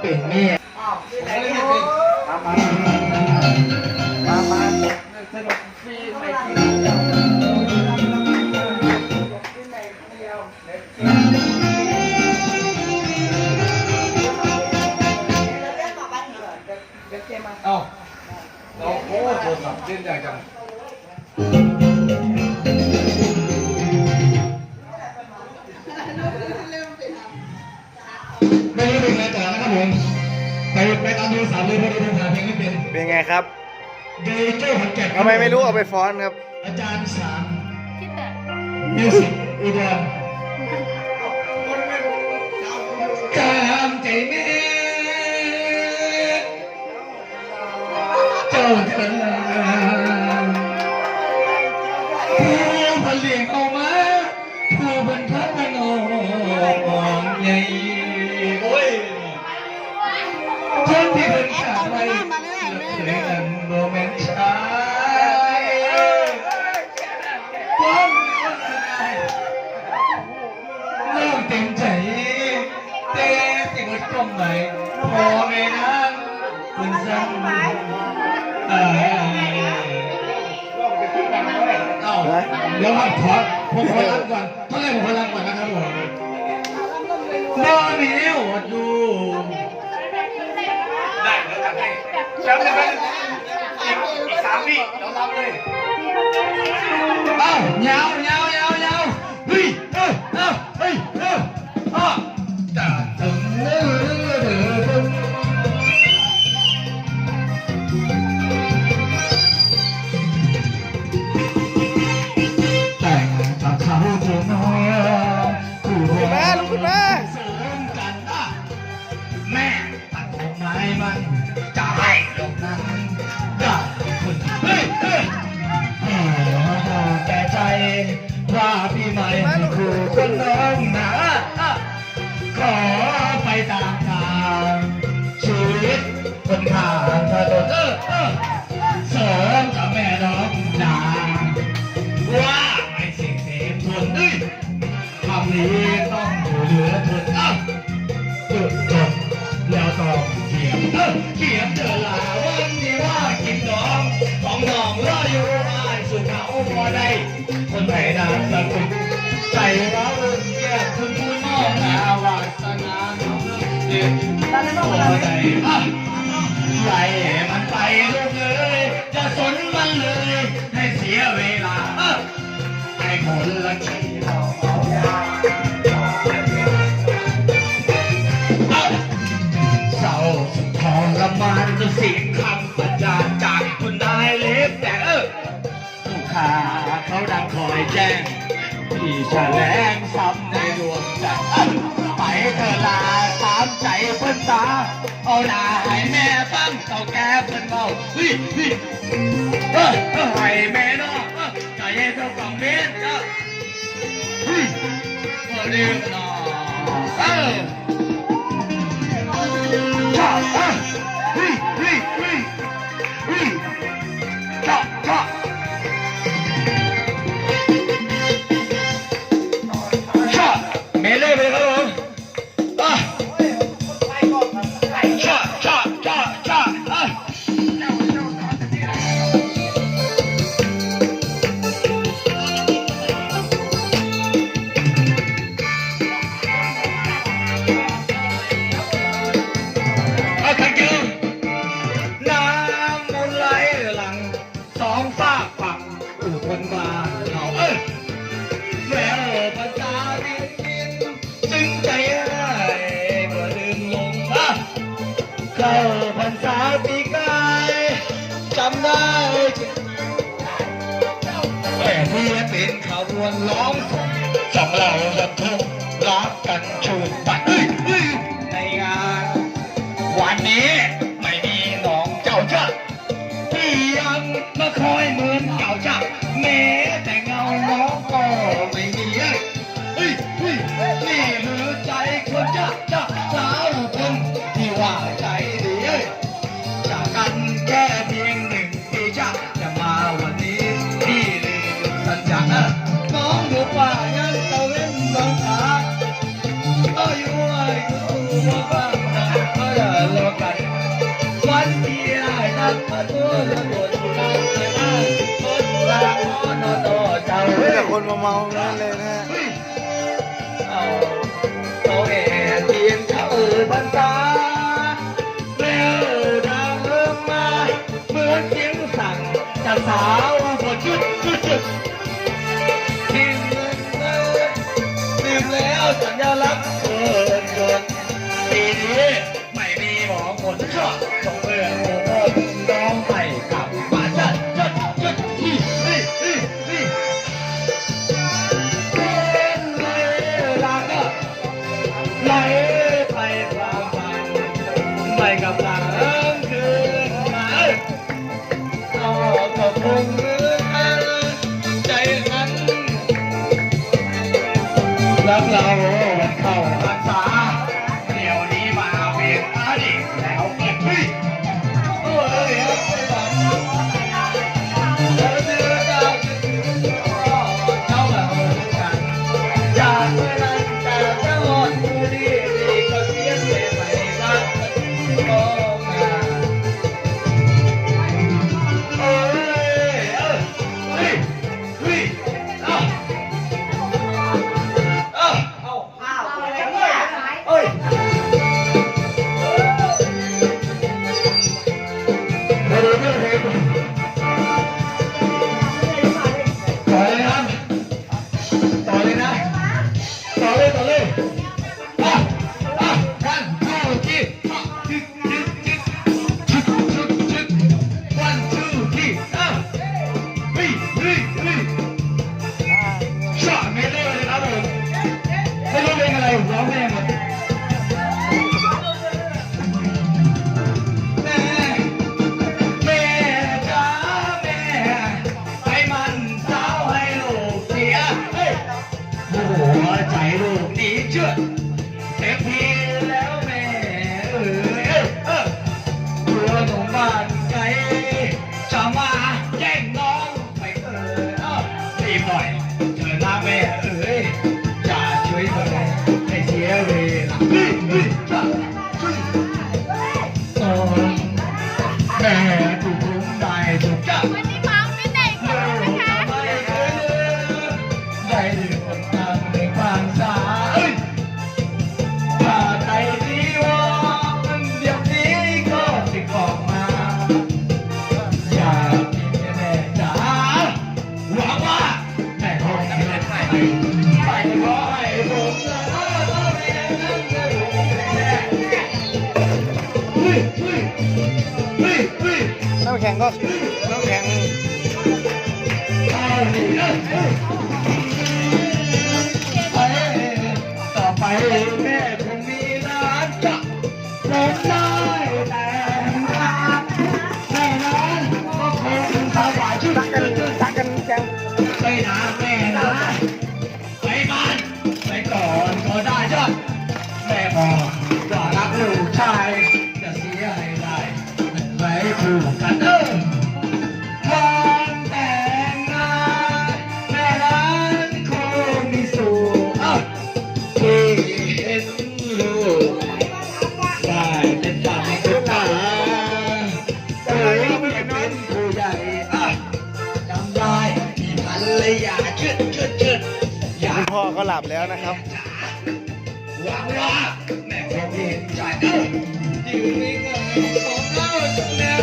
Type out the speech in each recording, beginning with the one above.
เป็นเมียเอ้าเราโอ้โทรศัพท์เล่นใหญ่จังไม่รู้ ครับผมไปไปตามดูสามเลยพอดีผมหาเพลงไม่เป็นเป็นไงครับเดย์เจ้าขอนแก่นทำไมไม่รู้เอาไปฟ้อนครับ อาจารย์สามคิดแบบมิวสิกอุดร ผมขอรับก่อนเท่าไหร่ผมขอรับก่อนนะครับผมนอนเหนียวดูได้เดี๋ยวจัดให้แชมป์จะเป็นอีกอีกสามวิเดี๋ยวรับเลยเอ้ายาวยาวยาวยาว มาลุกขึ้นมาเสริมกันนะแม่ตัดผมไม้มันจะให้ลูกนั้นได้คุณเฮ้ยเฮ้ยแต่ใจว่าพี่ใหม่คือคนน้องนา ไหลมันไปลูกเอ้ยจะสนมันเลยให้เสียเวลาให้คนละขี้เราเอาอะเศร้าสุดทรมานจนเสียคำประจานจากคนได้เล็บแต่เออผู้ขาเขาดังคอยแจ้งที่แฉลงซ้ำในดวงใจ เพิ่นตาเอาหน้าให้แม่ฟังเต่าแก่เพิ่นเราเฮ้ยเฮ้ยเออเออให้แม่เนาะเออใจเย็นเท่ากับเม็ดเนาะเฮ้ยเออเดี๋ยวเนาะเออ แต่คนมาเมาๆนั่นเลยนะฮะ la ข็งก็น้ำแข็ง แล้วนะครับวางว่แม่ของเห็ใจเอ้าจิ้วนี้ก็ของเอ้าแล้ว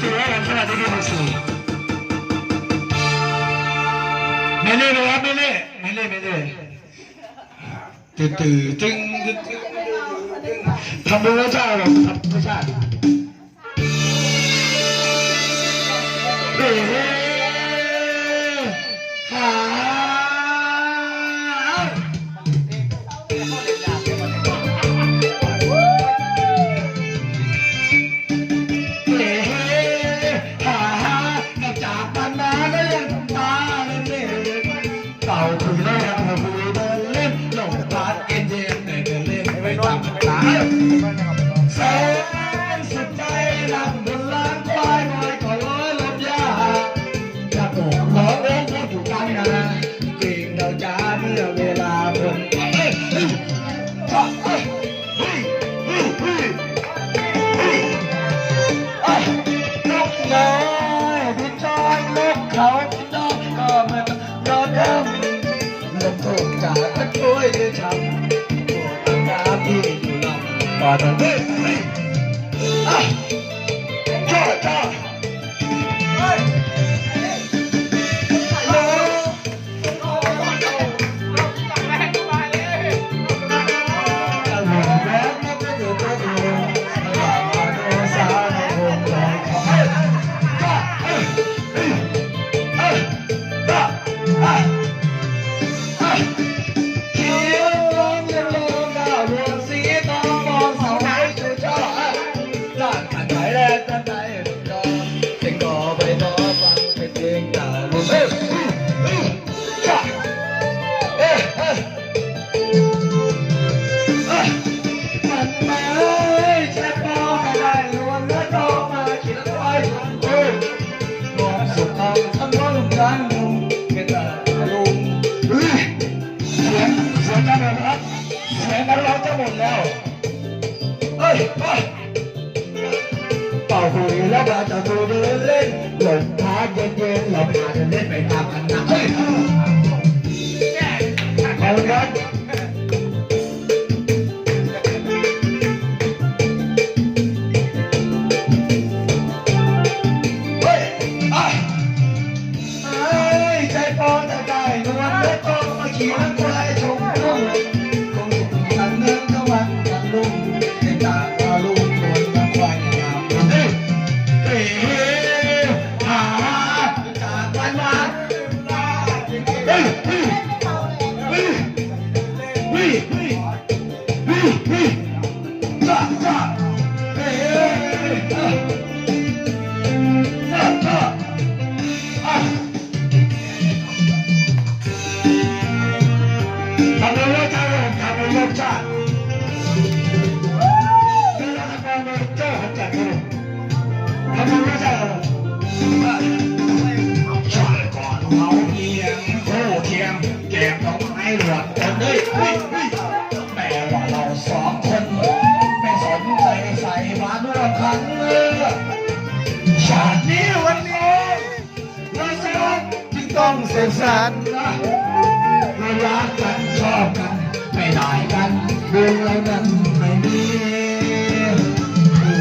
Nacional Andrade Guinness. Mele, va, mele, mele, mele. ตื่นตื่นจึงทำเป็นรสชาติหรอครับรสชาติ Father. มันร้องจะหมดแล้วเฮ้ยเป่าคุยแล้วเราจะดูเดินเล่นหลงพางเย็นๆเราพาเดินเล่นไปตามกันนะ three, three, three, three. ฉัน